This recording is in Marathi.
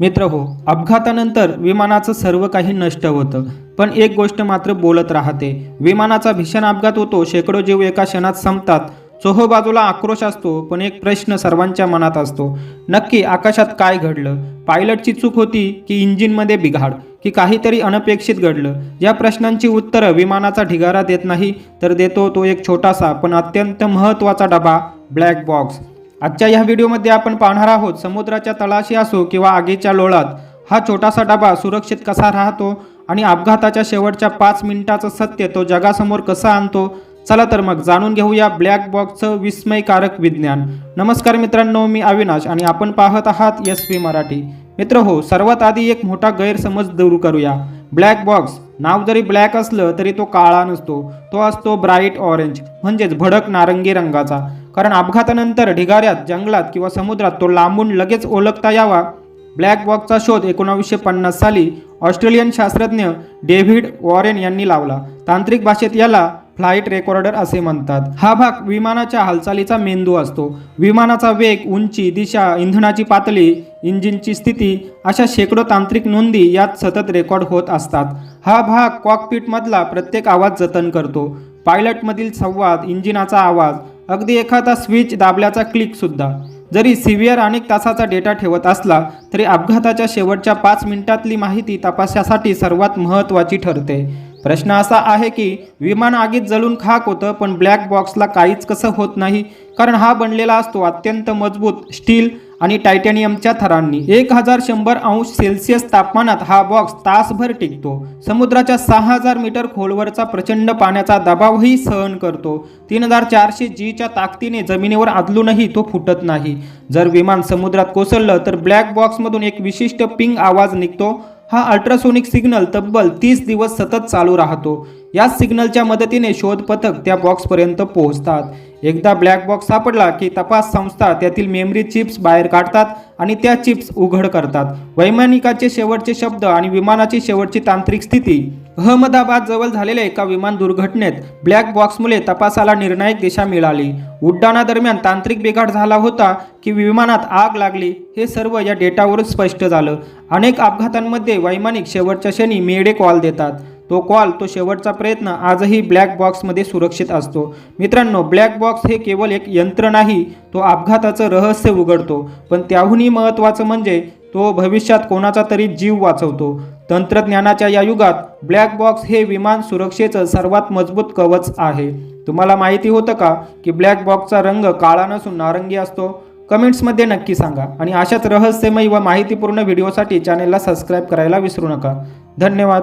मित्र हो अपघातानंतर विमानाचं सर्व काही नष्ट होतं. पण एक गोष्ट मात्र बोलत राहते. विमानाचा भीषण अपघात होतो शेकडो जीव एका क्षणात संपतात. चोहो बाजूला आक्रोश असतो पण एक प्रश्न सर्वांच्या मनात असतो. नक्की आकाशात काय घडलं? पायलटची चूक होती की इंजिनमध्ये बिघाड? की काहीतरी अनपेक्षित घडलं? या प्रश्नांची उत्तरं विमानाचा ढिगारा देत नाही तर देतो तो एक छोटासा पण अत्यंत महत्त्वाचा डबा ब्लॅक बॉक्स. आजच्या या व्हिडिओमध्ये आपण पाहणार आहोत समुद्राच्या तळाशी असो किंवा आगीच्या लोळात हा छोटासा डबा सुरक्षित कसा राहतो आणि अपघाताच्या शेवटच्या पाच मिनिटाचं सत्य तो जगासमोर कसा आणतो? चला तर मग जाणून घेऊया ब्लॅक बॉक्सचं विस्मयकारक विज्ञान. नमस्कार मित्रांनो मी अविनाश आणि आपण पाहत आहात एस पी मराठी. मित्र हो सर्वात आधी एक मोठा गैरसमज दूर करूया. ब्लॅक बॉक्स नाव जरी ब्लॅक असलं तरी तो काळा नसतो. तो असतो ब्राईट ऑरेंज म्हणजेच भडक नारंगी रंगाचा. कारण अपघातानंतर ढिगाऱ्यात जंगलात किंवा समुद्रात तो लांबून लगेच ओळखता यावा. ब्लॅक बॉक्सचा शोध एकोणावीसशे पन्नास साली ऑस्ट्रेलियन शास्त्रज्ञ डेव्हिड वॉरेन यांनी लावला. तांत्रिक भाषेत याला फ्लाईट रेकॉर्डर असे म्हणतात. हा भाग विमानाच्या हालचालीचा मेंदू असतो. विमानाचा वेग उंची दिशा इंधनाची पातळी इंजिनची स्थिती अशा शेकडो तांत्रिक नोंदी यात सतत रेकॉर्ड होत असतात. हा भाग कॉकपीटमधला प्रत्येक आवाज जतन करतो. पायलटमधील संवाद इंजिनाचा आवाज अगदी एखादा स्विच दाबल्याचा क्लिकसुद्धा जरी सिव्हिअर अनेक तासाचा डेटा ठेवत असला तरी अपघाताच्या शेवटच्या पाच मिनिटातली माहिती तपासासाठी सर्वात महत्त्वाची ठरते. प्रश्न असा आहे की विमान आगीत जळून खाक होतं पण ब्लॅक बॉक्सला काहीच कसं होत नाही. कारण हा बनलेला असतो अत्यंत मजबूत स्टील आणि टायटॅनियमच्या थरांनी. एक हजार शंभर अंश सेल्सिअस तापमानात हा बॉक्स तासभर टिकतो. समुद्राच्या सहा हजार मीटर खोलवरचा प्रचंड पाण्याचा दबावही सहन करतो. तीन हजार चारशे जीच्या ताकदीने जमिनीवर आदलूनही तो फुटत नाही. जर विमान समुद्रात कोसळलं तर ब्लॅक बॉक्समधून एक विशिष्ट पिंग आवाज निघतो. हा अल्ट्रासोनिक सिग्नल तब्बल तीस दिवस सतत चालू राहतो. या सिग्नलच्या मदतीने शोध पथक त्या बॉक्सपर्यंत पोहोचतात. एकदा ब्लॅक बॉक्स सापडला की तपास संस्था त्यातील मेमरी चिप्स बाहेर काढतात आणि त्या चिप्स उघड करतात. वैमानिकाचे शेवटचे शब्द आणि विमानाची शेवटची तांत्रिक स्थिती अहमदाबाद जवळ झालेल्या एका विमान दुर्घटनेत ब्लॅक बॉक्समुळे तपासाला निर्णायक दिशा मिळाली. उड्डाणादरम्यान तांत्रिक बिघाड झाला होता की विमानात आग लागली हे सर्व या डेटावरून स्पष्ट झालं. अनेक अपघातांमध्ये वैमानिक शेवटच्या क्षणी मेडे कॉल देतात. तो कॉल तो शेवटचा प्रयत्न आजही ब्लॅक बॉक्समध्ये सुरक्षित असतो. मित्रांनो ब्लॅक बॉक्स हे केवळ एक यंत्र नाही तो अपघाताचं रहस्य उघडतो. पण त्याहूनही महत्त्वाचं म्हणजे तो भविष्यात कोणाचा तरी जीव वाचवतो. तंत्रज्ञानाच्या या युगात ब्लॅक बॉक्स हे विमान सुरक्षेचं सर्वात मजबूत कवच आहे. तुम्हाला माहिती होतं का की ब्लॅक बॉक्सचा रंग काळा नसून नारंगी असतो? कमेंट्समध्ये नक्की सांगा आणि अशाच रहस्यमयी व माहितीपूर्ण व्हिडिओसाठी चॅनेलला सबस्क्राईब करायला विसरू नका. धन्यवाद.